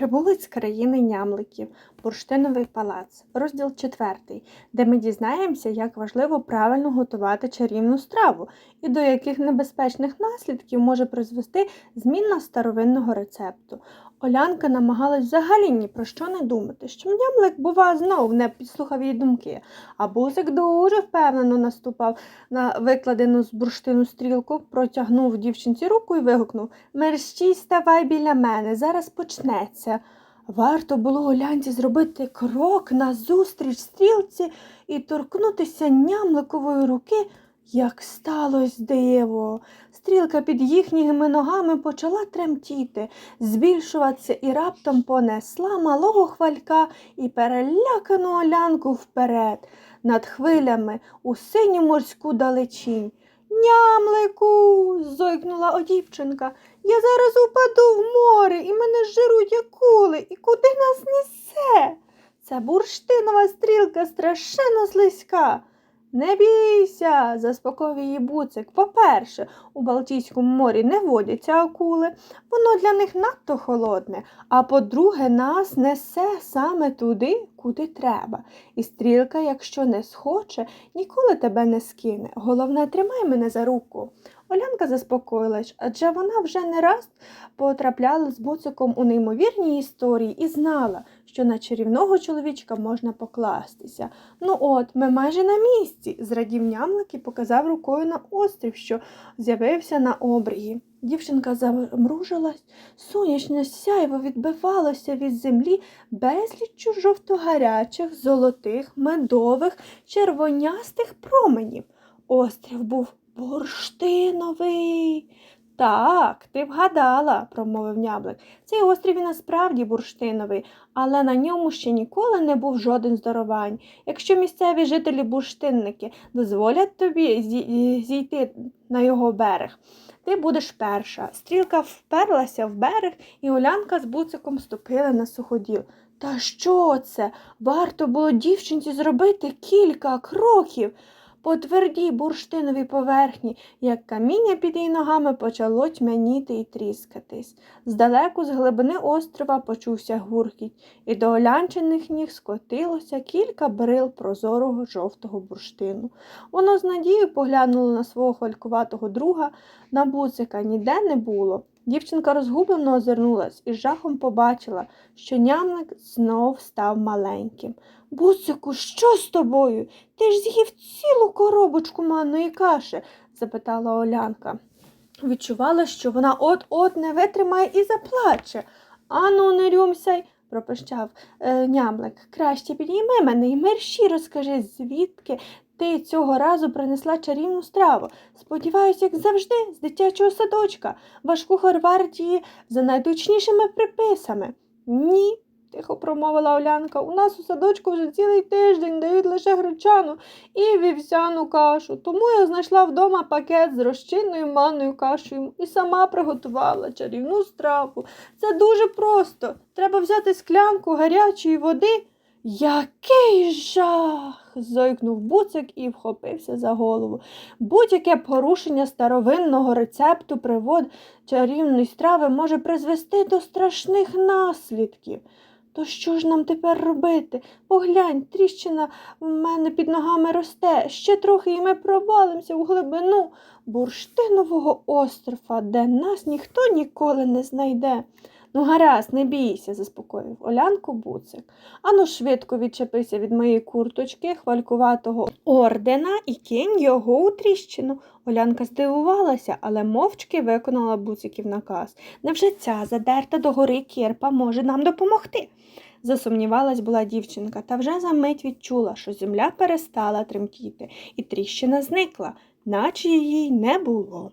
Прибули з країни нямликів, бурштиновий палац, розділ 4, де ми дізнаємося, як важливо правильно готувати чарівну страву і до яких небезпечних наслідків може призвести зміна старовинного рецепту. Олянка намагалась взагалі ні про що не думати, що нямлик, бува, знов не підслухав її думки, а бузик дуже впевнено наступав на викладену з бурштину стрілку, протягнув дівчинці руку і вигукнув Мерщій, ставай біля мене, зараз почнеться. Варто було Олянці зробити крок назустріч стрілці і торкнутися нямликової руки, як сталося диво. Стрілка під їхніми ногами почала тремтіти, збільшуватися і раптом понесла малого хвалька і перелякану Олянку вперед, над хвилями у синю морську далечінь. Нямлику. зойкнула о дівчинка. Я зараз упаду в море і мене жируть акули. І куди нас несе? Це бурштинова стрілка страшенно слизька. Не бійся, заспокоїв її буцик. По-перше, у Балтійському морі не водяться акули, воно для них надто холодне. А по-друге, нас несе саме туди, куди треба. І стрілка, якщо не схоче, ніколи тебе не скине. Головне, тримай мене за руку. Олянка заспокоїлась, адже вона вже не раз потрапляла з буциком у неймовірні історії і знала, що на чарівного чоловічка можна покластися. Ну от, ми майже на місці, зрадів нямлик і показав рукою на острів, що з'явився на обрії. Дівчинка замружилась, сонячне сяйво відбивалося від землі безліччю жовтогарячих, золотих, медових, червонястих променів. Острів був бурштиновий. Так, ти вгадала, промовив няблик. Цей острів і насправді бурштиновий, але на ньому ще ніколи не був жоден здоровань. Якщо місцеві жителі бурштинники дозволять тобі зійти на його берег, ти будеш перша. Стрілка вперлася в берег, і Олянка з буциком ступили на суходіл. Та що це? Варто було дівчинці зробити кілька кроків по твердій бурштиновій поверхні, як каміння під її ногами почало тьмяніти і тріскатись. Здалеку з глибини острова почувся гуркіт, і до олянчених ніг скотилося кілька брил прозорого жовтого бурштину. Воно з надією поглянуло на свого хвалькуватого друга, на буцика ніде не було. Дівчинка розгублено озирнулась і з жахом побачила, що нямник знов став маленьким. Буцику, що з тобою? Ти ж з'їв цілу коробочку манної каші? запитала Олянка. Відчувала, що вона от-от не витримає і заплаче. Ану, не рюмсяй, пропищав е, нямлик. Краще підійми мене і мерщі розкажи, звідки ти цього разу принесла чарівну страву. Сподіваюсь, як завжди, з дитячого садочка. Ваш кухар вартіє за найточнішими приписами. Ні, тихо промовила Олянка. У нас у садочку вже цілий тиждень дають лише гречану і вівсяну кашу. Тому я знайшла вдома пакет з розчинною манною кашею і сама приготувала чарівну страву. Це дуже просто. Треба взяти склянку гарячої води. Який жах. зойкнув буцик і вхопився за голову. Будь-яке порушення старовинного рецепту привод чарівної страви може призвести до страшних наслідків. То що ж нам тепер робити? Поглянь, тріщина в мене під ногами росте. Ще трохи і ми провалимося у глибину бурштинового острова, де нас ніхто ніколи не знайде. Ну, гаразд, не бійся, заспокоїв Олянку буцик. Ану швидко відчепися від моєї курточки, хвалькуватого ордена і кинь його у тріщину. Олянка здивувалася, але мовчки виконала буциків наказ. Невже ця задерта догори кірпа може нам допомогти? Засумнівалась була дівчинка, та вже за мить відчула, що земля перестала тремтіти, і тріщина зникла, наче її не було.